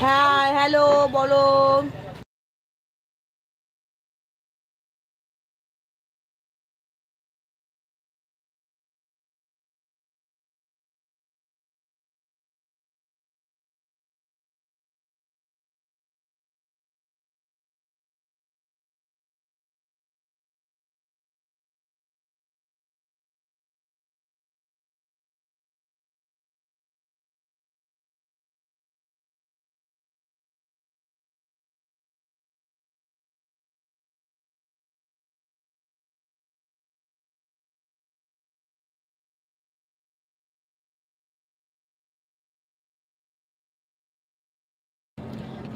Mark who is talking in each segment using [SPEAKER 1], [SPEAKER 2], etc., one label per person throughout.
[SPEAKER 1] হ্যাঁ হ্যালো বলো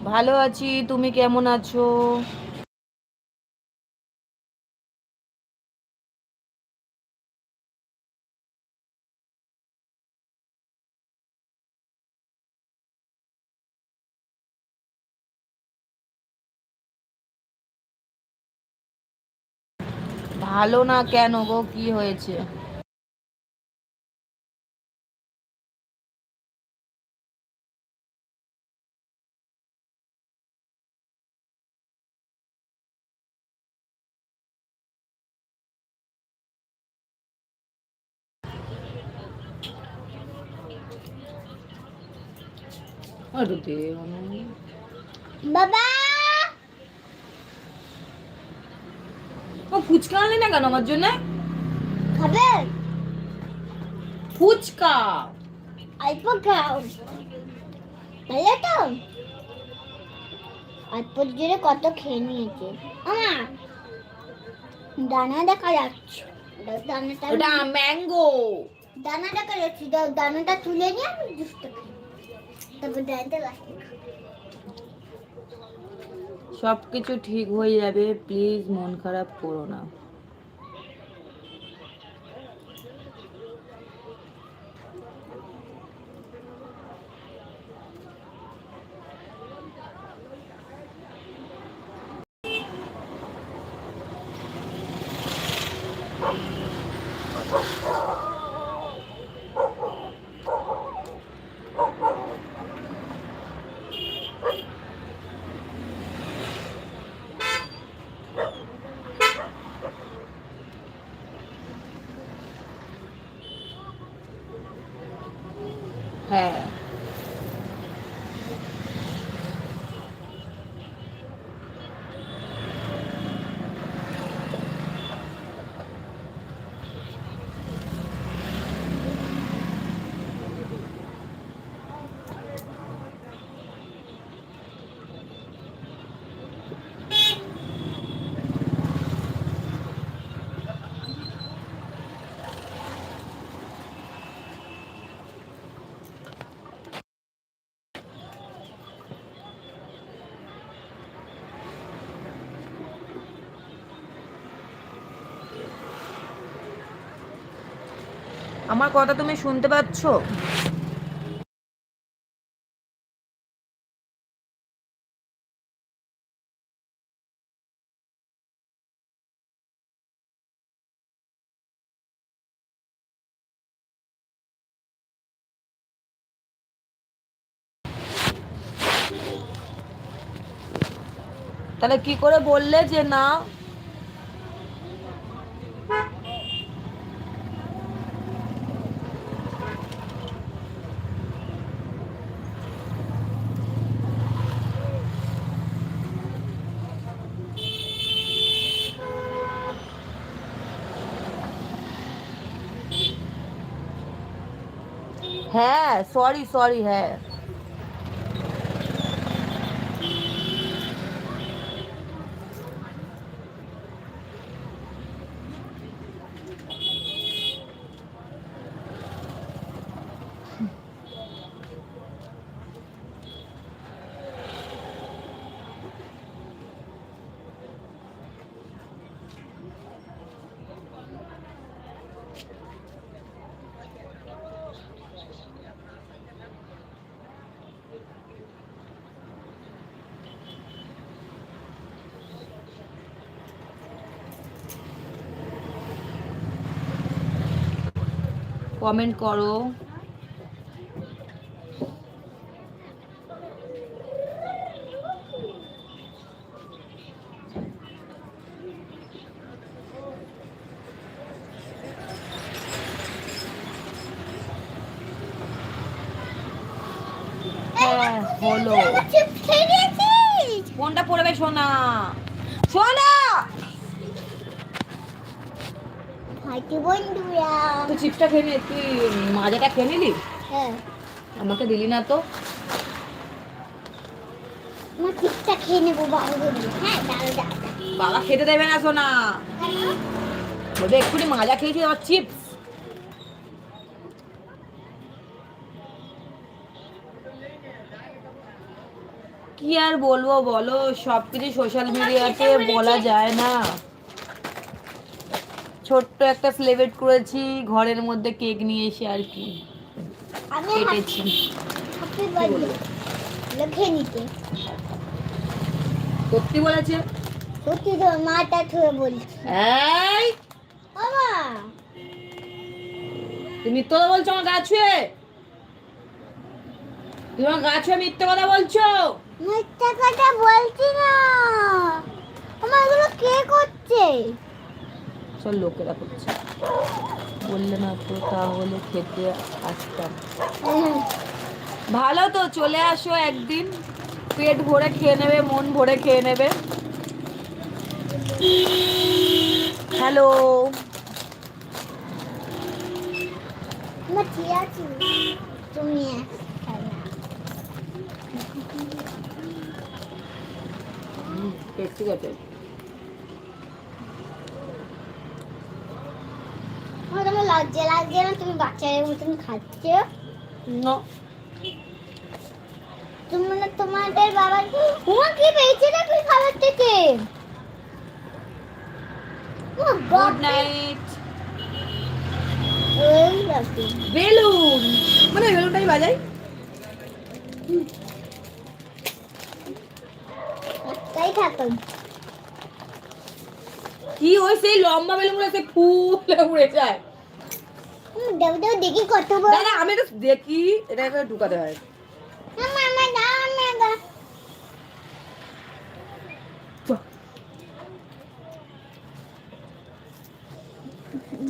[SPEAKER 1] ভালো আছি তুমি কেমন আছো? ভালো না কেন গো কি হয়েছে?
[SPEAKER 2] বাবা।
[SPEAKER 1] ও ফুচকা আনলি না কেন আমার জন্য?
[SPEAKER 2] খাবে?
[SPEAKER 1] ফুচকা।
[SPEAKER 2] অল্প খাও। ভালো তো? অল্প জোরে কত খেয়ে নিয়েছে? আমার দানা দেখা যাচ্ছে। দানাটা
[SPEAKER 1] ম্যাঙ্গো।
[SPEAKER 2] দানা দেখা যাচ্ছে। দানাটা তুলে নিয়ে আমি জুসটা খাই তারপর দানাটা লাস্টে
[SPEAKER 1] সব কিছু ঠিক হয়ে যাবে প্লিজ মন খারাপ করো না হ্যাঁ আমার কথা তুমি শুনতে পাচ্ছ? তাহলে কি করে বললে যে না? হ্যাঁ সরি সরি হ্যাঁ কমেন্ট করো হলো
[SPEAKER 2] চিপস খেয়ে নিয়েছিস
[SPEAKER 1] কোনটা পড়বে সোনা সোনা
[SPEAKER 2] হাঁটি বন্ধুরা
[SPEAKER 1] তুই চিপসটা খেয়ে নি তুই মাজাটা খেয়ে নিলি?
[SPEAKER 2] হ্যাঁ।
[SPEAKER 1] আমাকে দিলি না তো।
[SPEAKER 2] আমার চিপসটা খেয়ে নেব বাবু হ্যাঁ দাঁড়ো দাঁড়ো
[SPEAKER 1] বাবা খেতে দেবে না সোনা। বলবে এক্ষুনি মাজা খেয়েছি আমার চিপস কি আর বলব বলো সবকিছু সোশ্যাল মিডিয়াতে বলা যায় না। ছোট্ট একটা সেলিব্রেট করেছি ঘরের মধ্যে কেক নিয়ে এসে আর কি কেটেছি।
[SPEAKER 2] লিখে নিতে।
[SPEAKER 1] সত্যি বলেছে?
[SPEAKER 2] সত্যি তো মাটা ছুঁয়ে বলছি।
[SPEAKER 1] এই!
[SPEAKER 2] বাবা!
[SPEAKER 1] তুমি মিথ্যে কথা বলছো আমার গা ছুঁয়ে? তুমি আমার গা ছুঁয়ে মিথ্যে কথা বলছো?
[SPEAKER 2] মিথ্যা কথা বলছি না। আমার এগুলো কে করছে?
[SPEAKER 1] সব লোকেরা করছে। বললে না তো তাহলে খেতে আসতাম। ভালো তো চলে আসো একদিন। পেট ভরে খেয়ে নেবে মন ভরে খেয়ে নেবে। হ্যালো।
[SPEAKER 2] তুমি
[SPEAKER 1] ঠিক আছে
[SPEAKER 2] আমার তোমার লজ্জা লাগছে না? তুমি বাচ্চাদের মতন খাচ্ছ?
[SPEAKER 1] না।
[SPEAKER 2] তুমি মানে তোমাদের বাবা তোমার কি পেয়েছে না তুই খাবার থেকে?
[SPEAKER 1] Good night balloon. মানে বেলুনটাই বাজাই।
[SPEAKER 2] তাই থাকুন।
[SPEAKER 1] কি ওই সেই লম্বা বেলুনগুলো সেই ফুলে উড়ে যায়।
[SPEAKER 2] দেব দেব দেখি কত বড়।
[SPEAKER 1] দাদা আমি একটু দেখি এটা একটু ঢুকাতে হয়।
[SPEAKER 2] আমার আমার দাও আমার দাও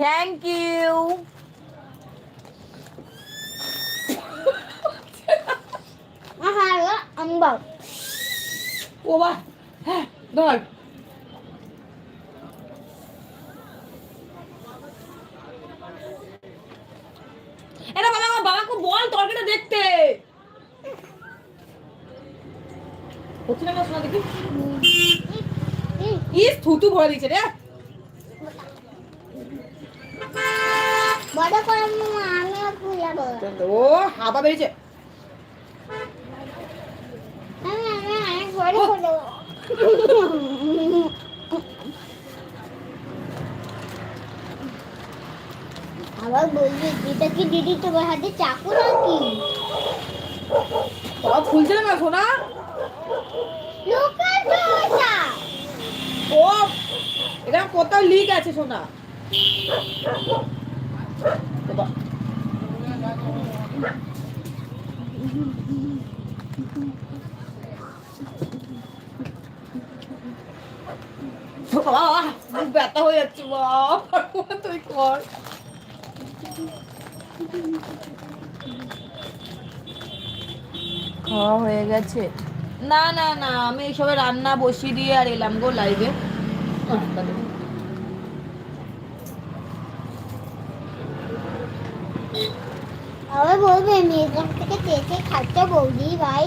[SPEAKER 1] থ্যাংক ইউ
[SPEAKER 2] আহা আমি বাবা
[SPEAKER 1] ও বা হ্যাঁ ধর এটা বাবা আমার দেখতে। হচ্ছে না না শোনা দেখি? ইস থুতু ভরে দিয়েছে রে।
[SPEAKER 2] বড় করে আমিও ফুলাবো
[SPEAKER 1] ও হাবা বেরিয়েছে।
[SPEAKER 2] আমি আমি অনেক বড় করে আবার বলবি কি দিদি তোমার হাতে চাকু নাকি
[SPEAKER 1] বাবা ফুলছে না সোনা?
[SPEAKER 2] লোকাল
[SPEAKER 1] ও এটা কোথাও লিক আছে সোনা। বাবা। বাবা মুখ ব্যথা হয়ে যাচ্ছে বাবা তুই কর খাওয়া হয়ে গেছে। না না না, আমি এইসবে রান্না বসিয়ে দিয়ে আর এলাম গো লাইভে
[SPEAKER 2] আবার বলবে, মেয়েদের থেকে চেঁচে খাচ্ছে বৌদি ভাই?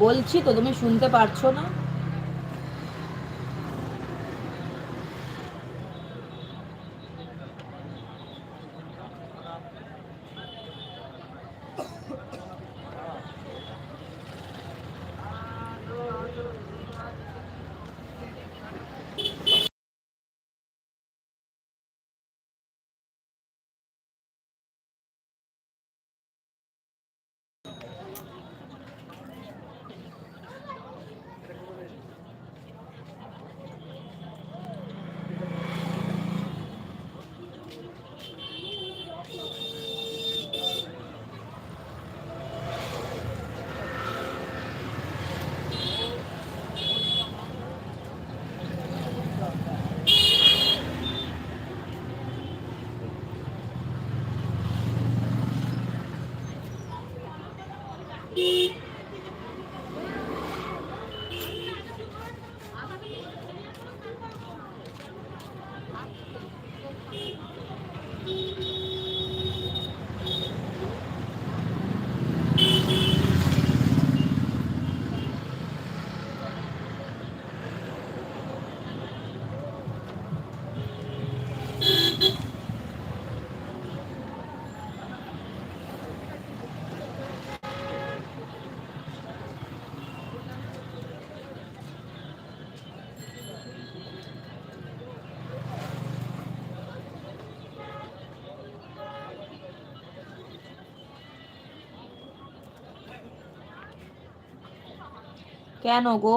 [SPEAKER 1] বলছি তো তুমি শুনতে পারছ না? কেন গো?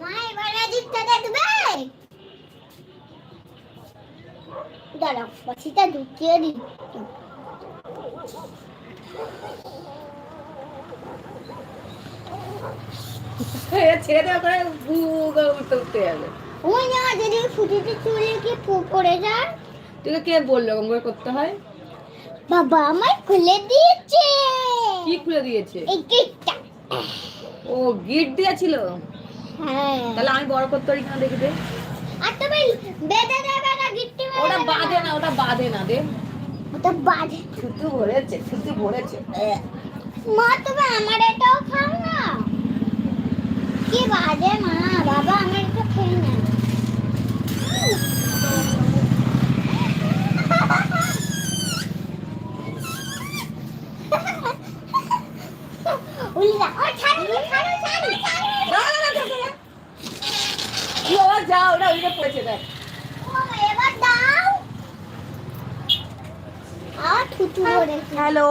[SPEAKER 2] মা এবার দিকটা দেখবে দাঁড়াও বাসিটা ঢুকিয়ে দিচ্ছি
[SPEAKER 1] ছেড়ে দেওয়া করে উঠতে উঠতে যাবে।
[SPEAKER 2] ওই না যদি ফুটিতে চুলে কি পু পড়ে যায়?
[SPEAKER 1] তোকে কে বলল এরকম করে করতে হয়?
[SPEAKER 2] বাবা আমার খুলে দিয়েছে।
[SPEAKER 1] কি খুলে দিয়েছে?
[SPEAKER 2] এই গেটটা।
[SPEAKER 1] ও গিট দিয়েছিল?
[SPEAKER 2] হ্যাঁ।
[SPEAKER 1] তাহলে আমি বড় করতে পারি কিনা দেখি দে।
[SPEAKER 2] আর তুমি বেঁধে দেবে না গিট্টি
[SPEAKER 1] ওটা বাঁধে না ওটা বাঁধে না দে।
[SPEAKER 2] ওটা বাঁধে।
[SPEAKER 1] থুতু ভরেছে থুতু ভরেছে।
[SPEAKER 2] মা তুমি আমার এটাও খাও না? কি বাজে মা? বাবা আমার এটা খেয়ে না উল্লা ও ছাড়ো ছাড়ো ছাড়ো ছাড়ো।
[SPEAKER 1] কি বাবা যাও ওটা ওইটা পড়েছে দেখ।
[SPEAKER 2] এবার দাও। আর থুতু
[SPEAKER 1] হ্যালো।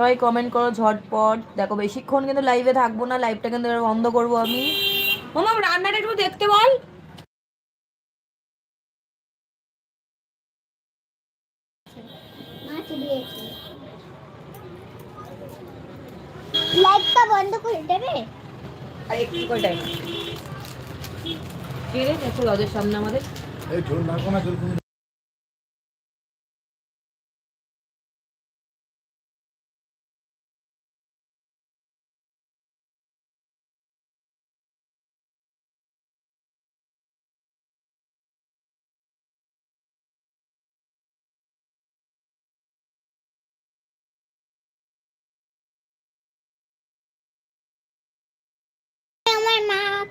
[SPEAKER 1] সবাই কমেন্ট করো ঝটপট। দেখো বেশিক্ষণ কিন্তু লাইভে থাকব না লাইভটা কিন্তু বন্ধ করব আমি। মামা রান্নাটা একটু দেখতে বল।
[SPEAKER 2] লাইটটা বন্ধ করে দেবে?
[SPEAKER 1] আর একটু করে টাইম কে রে একটু লজের সামনে আমাদের।
[SPEAKER 3] এই ঝোল না ঝোল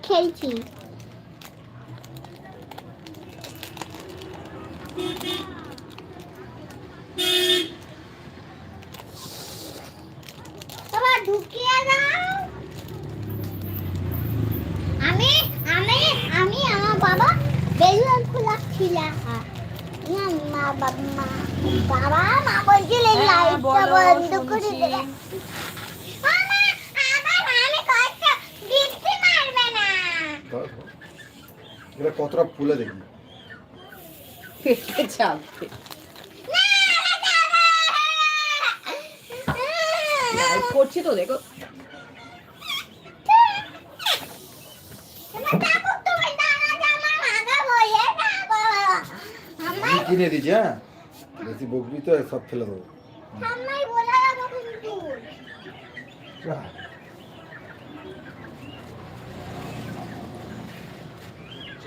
[SPEAKER 2] খেলছি। বাবা ঢুকিয়ে দাও। আমি আমি আমি আমার বাবা বেলুন খোলাচ্ছিলাম না মা বাবা মা বাবা মা বলছিলেন
[SPEAKER 1] হ্যাঁ,
[SPEAKER 2] লাইটটা বন্ধ করে। দেবে মামা আবার আমি কষ্ট বৃষ্টি মারবে না
[SPEAKER 3] এবার কতটা ফুলে দেখি
[SPEAKER 1] পেটে চাপবে করছি তো দেখো।
[SPEAKER 3] কিনে দিচ্ছি হ্যাঁ? বেশি বকবি তো সব ফেলে দেবো।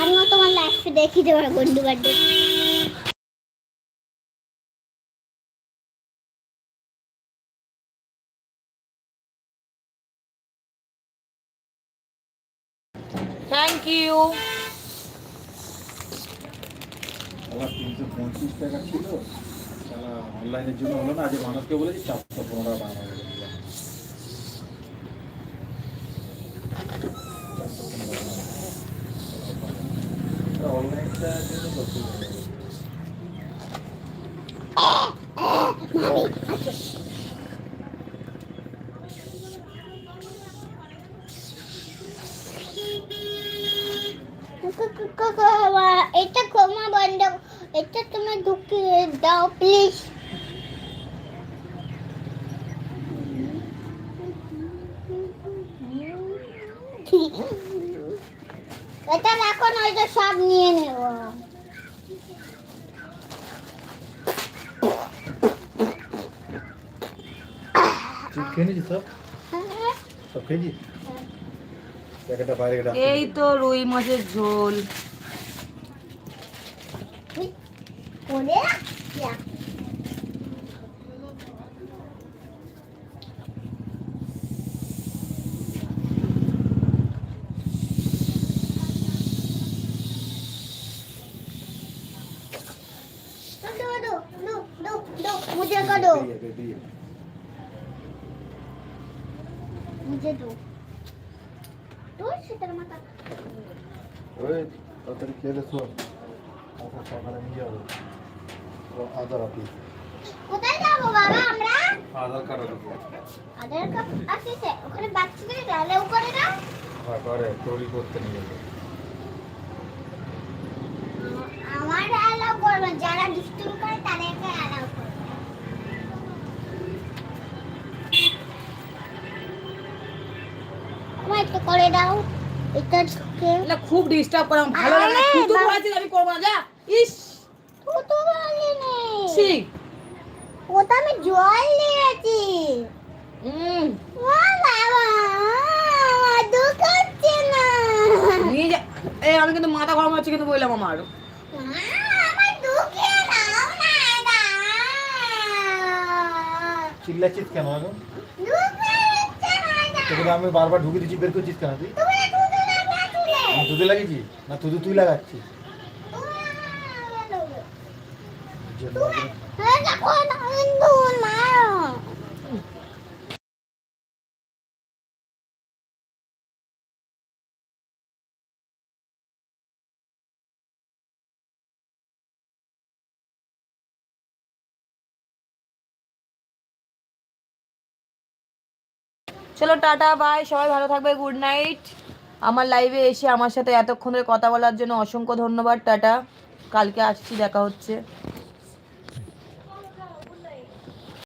[SPEAKER 2] আমিও তোমার লাইফে দেখি দেবো বন্ধু বান্ধব
[SPEAKER 1] থ্যাংক ইউ
[SPEAKER 3] টাকা ছিল অনলাইনের জন্য হলো না আজ মানুষকে বলেছি, চারশো পনেরো টাকা এটা
[SPEAKER 2] ক্ষমা বন্ধ এটা তুমি ঢুকিয়ে দাও প্লিজ এটা রাখো নয়তো সব নিয়ে নেব
[SPEAKER 3] চিপ খেয়ে নিয়েছিস সব সব খেয়েছিস? প্যাকেটটা বাইরে কেটে
[SPEAKER 1] এই তো রুই মাছের ঝোল।
[SPEAKER 3] তৈরি করতে নিয়ে যাব।
[SPEAKER 2] আমার অ্যালাউ করবে যারা দুষ্টুমি করে তাদেরকে অ্যালাউ করবে। আমার একটু করে দাও এটা ঢুকে।
[SPEAKER 1] না খুব ডিস্টার্ব করা ভালো লাগে না। তুই তো
[SPEAKER 2] বাবা।
[SPEAKER 1] আমি করব না যা। ইস।
[SPEAKER 2] তো
[SPEAKER 1] ঠিক
[SPEAKER 2] ওটা আমি জল
[SPEAKER 1] হুম
[SPEAKER 2] ও বাবা আমার ঢুকাচ্ছে না
[SPEAKER 1] নিয়ে যা এই আমি কিন্তু মাথা গরম হচ্ছে কিন্তু বললাম আমার।
[SPEAKER 3] চিল্লাচ্ছিস কেন এখন। তোকে আমি বারবার ঢুকে দিচ্ছি বের করছিস কেন তুই? না তুই তুই লাগাচ্ছিস।
[SPEAKER 1] চলো, টাটা বাই সবাই ভালো থাকবে গুড নাইট আমার লাইভে এসে আমার সাথে এতক্ষণ ধরে কথা বলার জন্য অসংখ্য ধন্যবাদ, টাটা। কালকে আসছি, দেখা হচ্ছে।